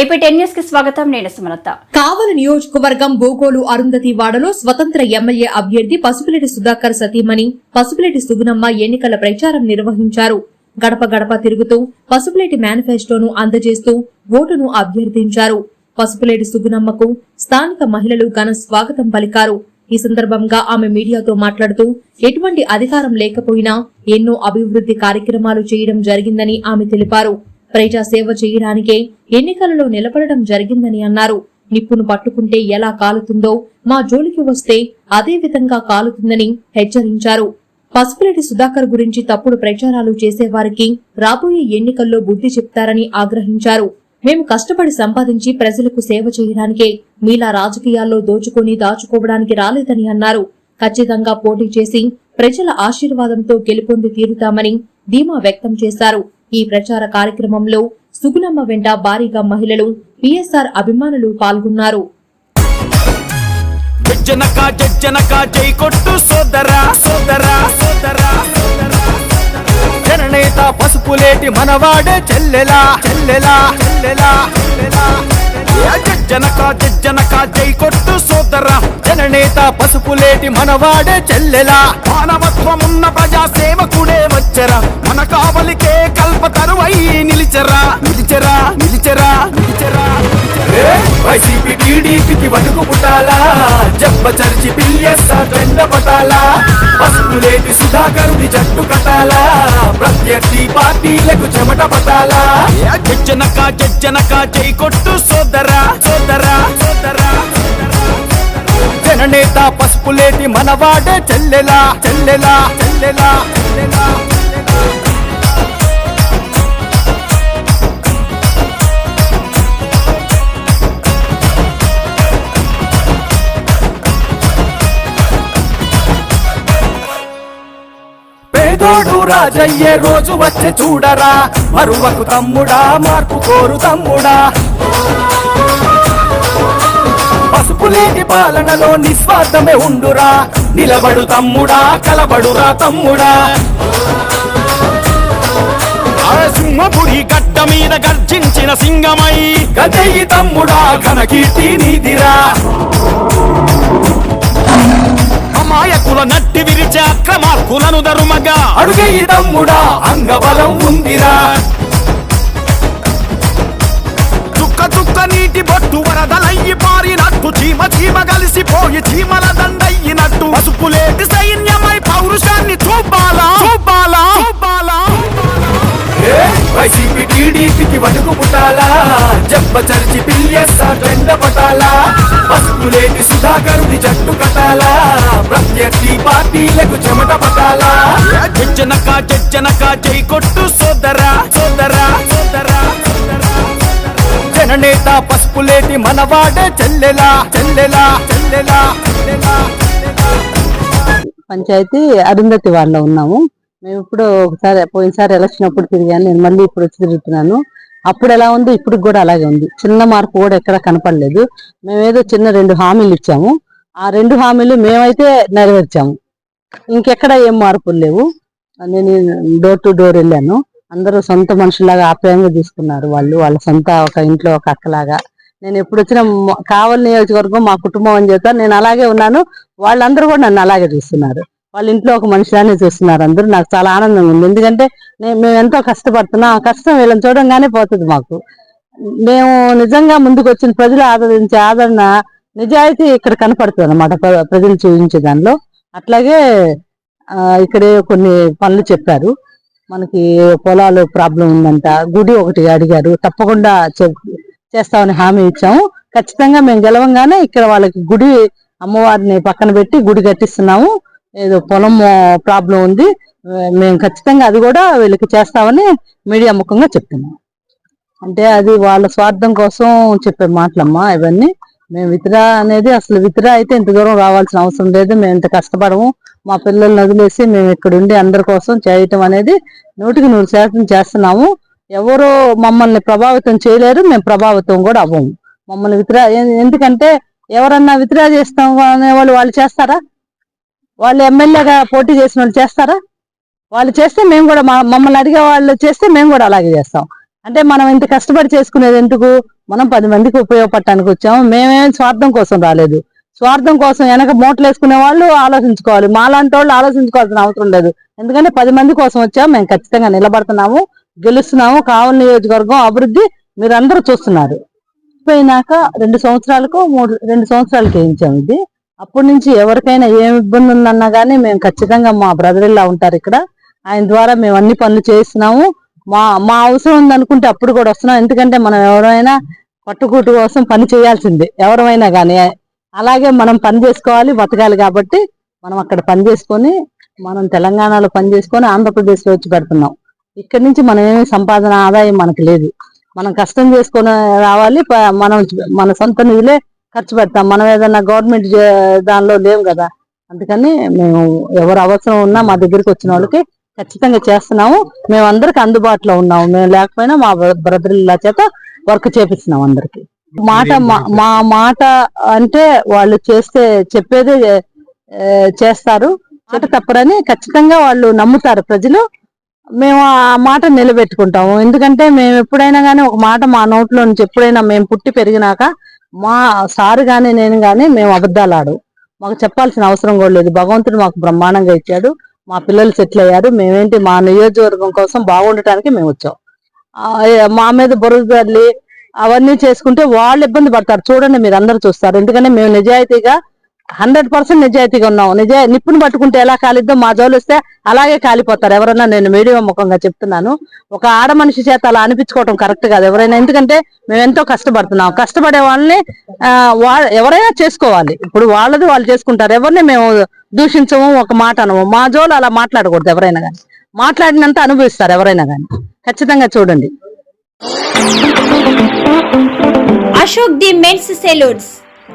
AP ten న్యూస్కి స్వాగతం. నేను సుమలత. కావలి నియోజకవర్గం బోగోలు అరుంధతి వాడలో స్వతంత్ర ఎమ్మెల్యే అభ్యర్థి పసుపులేటి సుధాకర్ సతీమణి పసుపులేటి సుగుణమ్మ ఎన్నికల ప్రచారం నిర్వహించారు. గడప గడప తిరుగుతూ పసుపులేటి మేనిఫెస్టోను అందజేస్తూ ఓటును అభ్యర్థించారు. పసుపులేటి సుగుణమ్మకు స్థానిక మహిళలు ఘన స్వాగతం పలికారు. ఈ సందర్భంగా ఆమె మీడియాతో మాట్లాడుతూ ఎటువంటి అధికారం లేకపోయినా ఎన్నో అభివృద్ధి కార్యక్రమాలు చేయడం జరిగిందని ఆమె తెలిపారు. ప్రజా సేవ చేయడానికే ఎన్నికలలో నిలబడడం జరిగిందని అన్నారు. నిప్పును పట్టుకుంటే ఎలా కాలుతుందో మా జోలికి వస్తే అదే విధంగా కాలుతుందని హెచ్చరించారు. పసుపులేటి సుధాకర్ గురించి తప్పుడు ప్రచారాలు చేసేవారికి రాబోయే ఎన్నికల్లో బుద్ధి చెప్తారని ఆగ్రహించారు. మేము కష్టపడి సంపాదించి ప్రజలకు సేవ చేయడానికే మీలా రాజకీయాల్లో దోచుకొని దాచుకోవడానికి రాలేదని అన్నారు. ఖచ్చితంగా పోటీ చేసి ప్రజల ఆశీర్వాదంతో గెలుపొంది తీరుతామని ధీమా వ్యక్తం చేశారు. ఈ ప్రచార కార్యక్రమంలో సుగుణమ్మ వెంట భారీగా మహిళలు పిఎస్ఆర్ అభిమానులు పాల్గొన్నారు. జజ్జనక జజ్జనక జై కొట్టు సోదరా సోదరా సోదరా జననేత పసుపులేటి మనవాడే చెల్లెలా చెల్లెలా చెల్లెలా జనక జనక జజ్జనక జజ్జనక జై కొట్టు సోదరా. జననేత పసుపులేటి మనవాడే చెల్లెలా. మానవత్వమున్న ప్రజా సేవకుడే వచ్చరా. మన కావలికే కల్పతరువై నిలిచరా నిలిచరా నిలిచరా నిలిచరా వైసీపీ టీడీపీకి వణుకు పుట్టాలా? జబ్బ చర్చి పిఎస్ఆర్ జెండ పటాలా పసుపులేటి సుధాకరుని జట్టు కట్టాలా? ప్రత్యర్థి పార్టీలకు చెమట పట్టాలా? జజ్జనక జజ్జనక జై కొట్టు సోదరా సోదరా సోదరా జననేత పసుపులేటి మనవాడే చెల్లెలా చెల్లెలా చెల్లెలా చెల్లెలా. పేదోడు రాజయ్యే రోజు వచ్చే చూడరా. మరువకు తమ్ముడా మార్పు కోరు తమ్ముడా. పసుపులేటి పాలనలో నిస్వార్థమే ఉండురా. నిలబడు తమ్ముడా కలబడురా తమ్ముడా. సింహపురి గడ్డ మీద గర్జించిన సింగమై. గదయి తమ్ముడా ఘనకీర్తి నీదిరా. అమాయకుల నట్టి విరిచే అక్రమార్కులను దరుమగా. అడుగేయి తమ్ముడా అంగబలం ఉందిరా. చుక్క చుక్క నీటి బొట్టు వరదలయ్యి పారినట్టు చీమ చీమ కలిసిపోయి చీమల దండయ్యినట్టు. పసుపులేటి సైన్యమై పౌరుషాన్ని చూపాలా? చూపాలా? చూపాలా? వైసీపీ టీడీపీకి పుట్టాలా? జబ్బ చరిచి పిఎస్ఆర్ జెండ పటాలా. పసుపులేటి సుధాకరుని జట్టు కట్టాలా. ప్రత్యర్థి పార్టీలకు చెమట పట్టాలా. జజ్జనక జజ్జనక జై కొట్టు సోదరా సోదరా సోదరా జననేత పసుపులేటి మనవాడే చెల్లెలా చెల్లెలా చెల్లెలా చెల్లెలా పంచాయతీ అరుంధతి వాళ్ళ ఉన్నాము. మేము ఇప్పుడు ఒకసారి పోయినసారి ఎలక్షన్ అప్పుడు తిరిగాను. నేను మళ్ళీ ఇప్పుడు వచ్చి తిరుగుతున్నాను. అప్పుడు ఎలా ఉంది? ఇప్పుడు కూడా అలాగే ఉంది. చిన్న మార్పు కూడా ఎక్కడ కనపడలేదు. మేమేదో చిన్న రెండు హామీలు ఇచ్చాము. ఆ రెండు హామీలు మేమైతే నెరవేర్చాము. ఇంకెక్కడ ఏం మార్పులు లేవు. నేను డోర్ టు డోర్ వెళ్ళాను. అందరూ సొంత మనుషులాగా ఆప్యాయంగా తీసుకున్నారు వాళ్ళు. వాళ్ళ సొంత ఒక ఇంట్లో ఒక అక్కలాగా. నేను ఎప్పుడు వచ్చిన కావలి నియోజకవర్గం మా కుటుంబం అని చెప్తాను నేను అలాగే ఉన్నాను. వాళ్ళందరూ కూడా నన్ను అలాగే చూస్తున్నారు. వాళ్ళ ఇంట్లో ఒక మనిషిలానే చూస్తున్నారు అందరూ. నాకు చాలా ఆనందంగా ఉంది. ఎందుకంటే మేము ఎంతో కష్టపడుతున్నాం. ఆ కష్టం వీళ్ళని చూడంగానే పోతుంది మాకు. మేము నిజంగా ముందుకు వచ్చిన ప్రజలు ఆదరించే ఆదరణ నిజాయితీ ఇక్కడ కనపడుతుంది అనమాట ప్రజలు చూపించే దానిలో. అట్లాగే ఇక్కడే కొన్ని పనులు చెప్పారు. మనకి పొలాలు ప్రాబ్లం ఉందంట. గుడి ఒకటి అడిగారు. తప్పకుండా చేస్తామని హామీ ఇచ్చాము. ఖచ్చితంగా మేము గెలవంగానే ఇక్కడ వాళ్ళకి గుడి అమ్మవారిని పక్కన పెట్టి గుడి కట్టిస్తున్నాము. ఏదో పొలం ప్రాబ్లం ఉంది. మేము ఖచ్చితంగా అది కూడా వీళ్ళకి చేస్తామని మీడియా ముఖంగా చెప్తున్నాం అంటే అది వాళ్ళ స్వార్థం కోసం చెప్పే మాటలమ్మా ఇవన్నీ. మేము విత్రా అనేది అసలు విత్రా అయితే ఇంత దూరం రావాల్సిన అవసరం లేదు. మేము ఇంత కష్టపడము. మా పిల్లల్ని వదిలేసి మేము ఇక్కడ ఉండి అందరి కోసం చేయటం అనేది నూటికి నూరు శాతం చేస్తున్నాము. ఎవరు మమ్మల్ని ప్రభావితం చేయలేరు. మేము ప్రభావితం కూడా అవ్వము. మమ్మల్ని విత్రా ఎందుకంటే ఎవరన్నా విత్రా చేస్తాం అనే వాళ్ళు వాళ్ళు చేస్తారా? వాళ్ళు ఎమ్మెల్యేగా పోటీ చేసిన వాళ్ళు చేస్తారా? వాళ్ళు చేస్తే మేము కూడా మా- మమ్మల్ని అడిగే వాళ్ళు చేస్తే మేము కూడా అలాగే చేస్తాం. అంటే మనం ఇంత కష్టపడి చేసుకునేది ఎందుకు? మనం పది మందికి ఉపయోగపడటానికి వచ్చాము. మేమేం స్వార్థం కోసం రాలేదు. స్వార్థం కోసం వెనక మోట్లు వేసుకునే వాళ్ళు ఆలోచించుకోవాలి. మాలాంటి వాళ్ళు ఆలోచించుకోవాల్సిన అవసరం లేదు. ఎందుకంటే పది మంది కోసం వచ్చాము. మేము ఖచ్చితంగా నిలబడుతున్నాము. గెలుస్తున్నాము. కావలి నియోజకవర్గం అభివృద్ధి మీరందరూ చూస్తున్నారు. పోయినాక రెండు సంవత్సరాలకు మూడు రెండు సంవత్సరాలకి వేయించాము ఇది అప్పటి నుంచి ఎవరికైనా ఏం ఇబ్బంది ఉందన్నా కానీ మేము ఖచ్చితంగా మా బ్రదర్ ఇలా ఉంటారు ఇక్కడ. ఆయన ద్వారా మేము అన్ని పనులు చేస్తున్నాము. మా మా అవసరం ఉందనుకుంటే అప్పుడు కూడా వస్తున్నాం. ఎందుకంటే మనం ఎవరైనా పట్టుకూటు కోసం పని చేయాల్సిందే. ఎవరైనా కానీ అలాగే మనం పని చేసుకోవాలి బతకాలి కాబట్టి మనం అక్కడ పని చేసుకొని మనం తెలంగాణలో పని చేసుకొని ఆంధ్రప్రదేశ్లో వచ్చి పెడుతున్నాం ఇక్కడ నుంచి మనం ఏమి సంపాదన ఆదాయం మనకు లేదు. మనం కష్టం చేసుకొని రావాలి మనం మన సొంత నిధులే ఖర్చు పెడతాం. మనం ఏదైనా గవర్నమెంట్ దానిలో లేవు కదా. అందుకని మేము ఎవరు అవసరం ఉన్నా మా దగ్గరికి వచ్చిన వాళ్ళకి ఖచ్చితంగా చేస్తున్నాము. మేము అందరికి అందుబాటులో ఉన్నాము. మేము లేకపోయినా మా బ్రదర్ల చేత వర్క్ చేపిస్తున్నాం అందరికి. మాట మా- మాట అంటే వాళ్ళు చేస్తే చెప్పేదే చేస్తారు. మాట తప్పరని ఖచ్చితంగా వాళ్ళు నమ్ముతారు ప్రజలు. మేము ఆ మాట నిలబెట్టుకుంటాము. ఎందుకంటే మేము ఎప్పుడైనా కానీ ఒక మాట మా నోట్లో నుంచి ఎప్పుడైనా మేము పుట్టి పెరిగినాక మా సారు కానీ నేను గాని మేము అబద్ధాలు ఆడు మాకు చెప్పాల్సిన అవసరం కూడా లేదు. భగవంతుడు మాకు బ్రహ్మాండంగా ఇచ్చాడు. మా పిల్లలు సెటిల్ అయ్యారు. మేమేంటి మా నియోజకవర్గం కోసం బాగుండటానికి మేము వచ్చాం. మా మీద బురద అవన్నీ చేసుకుంటే వాళ్ళు ఇబ్బంది పడతారు. చూడండి మీరు అందరు చూస్తారు. ఎందుకంటే మేము నిజాయితీగా హండ్రెడ్ పర్సెంట్ నిజాయితీగా ఉన్నాం నిజా నిప్పుని పట్టుకుంటే ఎలా కాలిద్దో మా జోలు వస్తే అలాగే కాలిపోతారు. ఎవరన్నా నేను మీడియా ముఖంగా చెప్తున్నాను. ఒక ఆడ మనిషి చేత అలా అనిపించుకోవడం కరెక్ట్ కాదు ఎవరైనా. ఎందుకంటే మేము ఎంతో కష్టపడుతున్నాం. కష్టపడే వాళ్ళని వా- ఎవరైనా చేసుకోవాలి. ఇప్పుడు వాళ్ళది వాళ్ళు చేసుకుంటారు. ఎవరిని మేము దూషించము ఒక మాట అనము. మా జోలు అలా మాట్లాడకూడదు ఎవరైనా కానీ మాట్లాడినంత అనుభవిస్తారు ఎవరైనా కానీ ఖచ్చితంగా చూడండి. Ashok the men's salons.